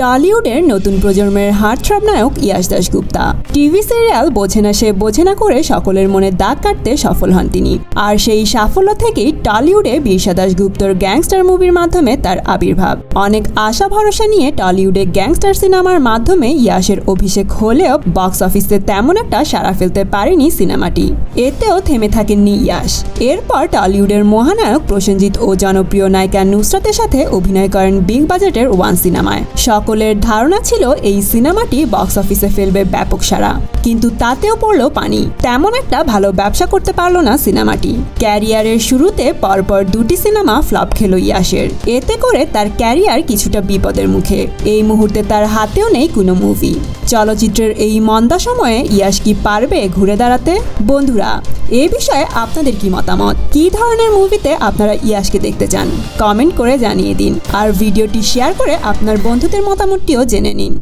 টলিউডের নতুন প্রজন্মের হার্টথ্রব নায়ক ইয়াশ দাশগুপ্তা। টিভি সিরিয়াল বোঝে না সে বোঝে না করে সকলের মনে দাগ কাটতে সফল হন তিনি। আর সেই সাফল্য থেকেই টলিউডে বিরসা দাশগুপ্তর গ্যাংস্টার মুভির মাধ্যমে তার আবির্ভাব। অনেক আশা ভরসা নিয়ে টলিউডে গ্যাংস্টার সিনেমার মাধ্যমে ইয়াশের অভিষেক হলেও বক্স অফিসে তেমন একটা সাড়া ফেলতে পারেনি সিনেমাটি। এতেও থেমে থাকেননি ইয়াশ। এরপর টলিউডের মহানায়ক প্রসেনজিৎ ও জনপ্রিয় নায়িকা নুসরাতের সাথে অভিনয় করেন বিগ বাজেটের ওয়ান সিনেমায়। সকলের ধারণা ছিল এই সিনেমাটি বক্স অফিসে ফেলবে ব্যাপক সারা কিন্তু তাতেও পড়ল পানি। তেমন একটা ভালো ব্যবসা করতে পারল না সিনেমাটি। ক্যারিয়ারের শুরুতে পরপর দুটি সিনেমা ফ্লপ খেল ইয়াসের। এতে করে তার ক্যারিয়ার কিছুটা বিপদের মুখে। এই মুহূর্তে তার হাতেও নেই কোনো মুভি। চলচ্চিত্রের এই মন্দা সময়ে ইয়াস কি পারবে ঘুরে দাঁড়াতে? বন্ধুরা, এ বিষয়ে আপনাদের কি মতামত? কি ধরনের মুভিতে আপনারা ইয়াসকে দেখতে চান? কমেন্ট করে জানিয়ে দিন। আর ভিডিওটি শেয়ার করে আপনার বন্ধুদের মতামতটিও জেনে নিন।